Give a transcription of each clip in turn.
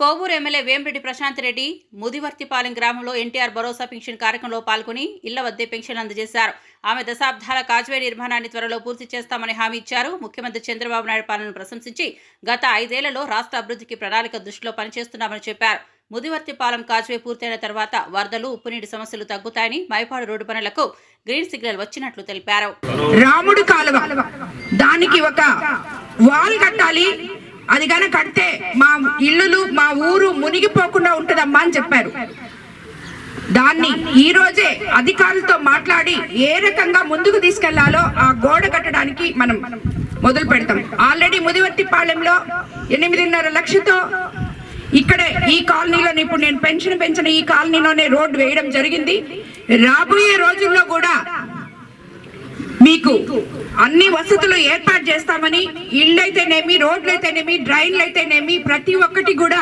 Kovur MLA Vemireddy Prashanth Reddy Mudivarthipalem గ్రామంలో ఎన్టీఆర్ భరోసా pension కార్యక్రమంలో పాల్గొని ఇళ్ళ వద్దే పెన్షన్ అందజేశారు. ఆమె దశాబ్దాల కాజ్వే నిర్మాణాన్ని త్వరలో పూర్తి చేస్తామని హామీ ఇచ్చారు. ముఖ్యమంత్రి చంద్రబాబు నాయుడు పాలనను ప్రశంసించి గత ఐదేళ్ళలో రాష్ట్ర అభివృద్ధికి ప్రణాళిక దృష్టిలో పనిచేస్తున్నామని చెప్పారు. ముదివర్తిపాలెం కాజ్వే పూర్తయిన తర్వాత వరదలు ఉప్పునీటి సమస్యలు తగ్గుతాయని మైపాడు రోడ్డు పనులకు గ్రీన్ సిగ్నల్ వచ్చినట్లు తెలిపారు. రాముడు కాలువ. అది గన కడితే మా ఇల్లులు మా ఊరు మునిగిపోకుండా ఉంటుందమ్మా అని చెప్పారు. దాన్ని ఈ రోజే అధికారులతో మాట్లాడి ఏ రకంగా ముందుకు తీసుకెళ్ళాలో ఆ గోడ కట్టడానికి మనం మొదలు పెడతాం. ఆల్రెడీ ముదివర్తిపాళెంలో ఎనిమిదిన్నర లక్షతో ఇక్కడే ఈ కాలనీలోనే ఇప్పుడు నేను పెన్షన్ పెంచిన ఈ కాలనీలోనే రోడ్డు వేయడం జరిగింది. రాబోయే రోజుల్లో కూడా మీకు. అన్ని వసతులు ఏర్పాటు చేస్తామని ఇళ్ళు అయితేనేమి రోడ్లు అయితేనేమి డ్రైన్లు అయితేనేమి ప్రతి ఒక్కటి కూడా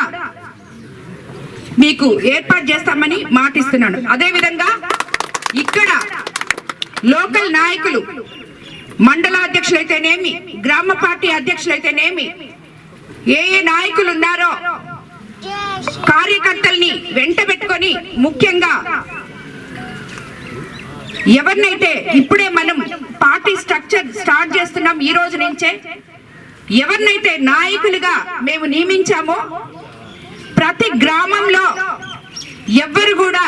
మీకు ఏర్పాటు చేస్తామని మాటిస్తున్నాను. అదే విధంగా ఇక్కడ లోకల్ నాయకులు మండల అధ్యక్షులైతేనేమి గ్రామ పార్టీ అధ్యక్షులైతేనేమి ఏ ఏ నాయకులు ఉన్నారో కార్యకర్తల్ని వెంట పెట్టుకొని ముఖ్యంగా ఎవరినైతే ఇప్పుడే మనం పార్టీ స్ట్రక్చర్ స్టార్ట్ చేస్తున్నాం ఈ రోజు నుంచే ఎవరినైతే నాయకులుగా మేము నియమించామో ప్రతి గ్రామంలో ఎవ్వరు కూడా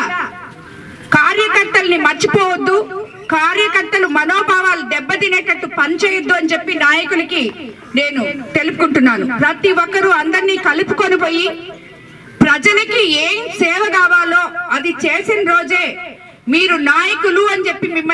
కార్యకర్తల్ని మర్చిపోవద్దు కార్యకర్తలు మనోభావాలు దెబ్బతినేటట్టు పనిచేయొద్దు అని చెప్పి నాయకులకి నేను తెలుపుకుంటున్నాను. ప్రతి ఒక్కరూ అందరినీ కలుపుకొని పోయి ప్రజలకి ఏం సేవ కావాలో అది చేసిన రోజే మీరు నాయకులు అని చెప్పి మిమ్మల్ని